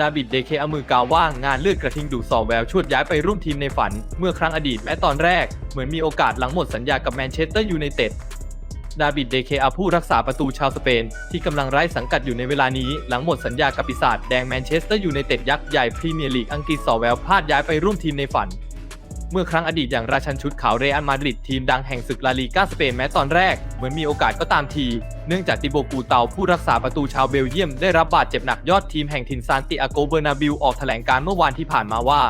ดาบิดเดเคอามือกาวว่างงานเลือดกระทิงดูดสอแววชวดย้ายไปร่วมทีมในฝัน เมื่อครั้งอดีตแม้ตอนแรก เหมือนมีโอกาสหลังหมดสัญญากับแมนเชสเตอร์ยูไนเต็ดดาบิดเดเคอาผู้รักษาประตูชาวสเปน ที่กำลังไร้สังกัดอยู่ในเวลานี้ หลังหมดสัญญากับปีศาจแดงแมนเชสเตอร์ยูไนเต็ดยักษ์ใหญ่พรีเมียร์ลีกอังกฤษสอแววพลาดย้ายไปร่วมทีมในฝัน เมื่อครั้งอดีตอย่างราชันชุดขาวเรอัลมาดริดทีมดังแห่งศึกลาลีกาสเปนแม้ตอนแรก เหมือนมีโอกาสก็ตามที เนื่องจากติโบกูเตาผู้รักษาประตูชาวเบลเยียมได้รับบาดเจ็บหนักยอดทีมแห่งถิ่นซานติอาโกเบอร์นาบิลออกแถลงการเมื่อวานที่ผ่านมาว่า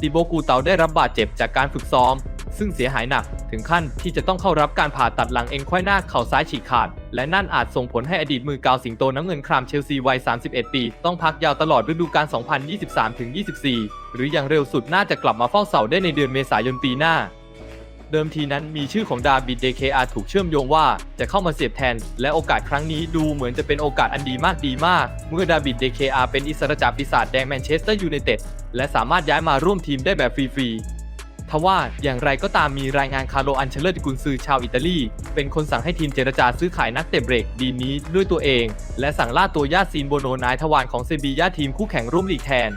ติโบกูเตาได้รับบาดเจ็บจากการฝึกซ้อม ซึ่งเสียหายหนัก ถึงขั้นที่จะต้องเข้ารับการผ่าตัดหลังเอ็นไขว้หน้าเข่าซ้ายฉีกขาด และนั่นอาจส่งผลให้อดีตมือกาวสิงโตน้ำเงินครามเชลซีวัย 31 ปี ต้องพักยาวตลอดฤดูกาล 2023-24 หรืออย่างเร็วสุดน่าจะกลับมาเฝ้าเสาได้ในเดือนเมษายนปีหน้าเดิมทีนั้นมีชื่อของดาบิดเดเคอาถูกเชื่อมโยงว่าจะเข้ามาเสียบแทน และโอกาสครั้งนี้ดูเหมือนจะเป็นโอกาสอันดีมากดีมาก เมื่อดาบิดเดเคอาเป็นอิสระจากปีศาจแดงแมนเชสเตอร์ยูไนเต็ดและสามารถย้ายมาร่วมทีมได้แบบฟรีๆ ทว่าอย่างไรก็ตามมีรายงานคาร์โลอันเชลเลอร์ดิกุนซือชาวอิตาลี เป็นคนสั่งให้ทีมเจรจาซื้อขายนักเตะเบรกดีนี้ด้วยตัวเอง และสั่งล่าตัวยาซีนโบโนนายทวารของเซบียาทีมคู่แข่งร่วมลีกแทน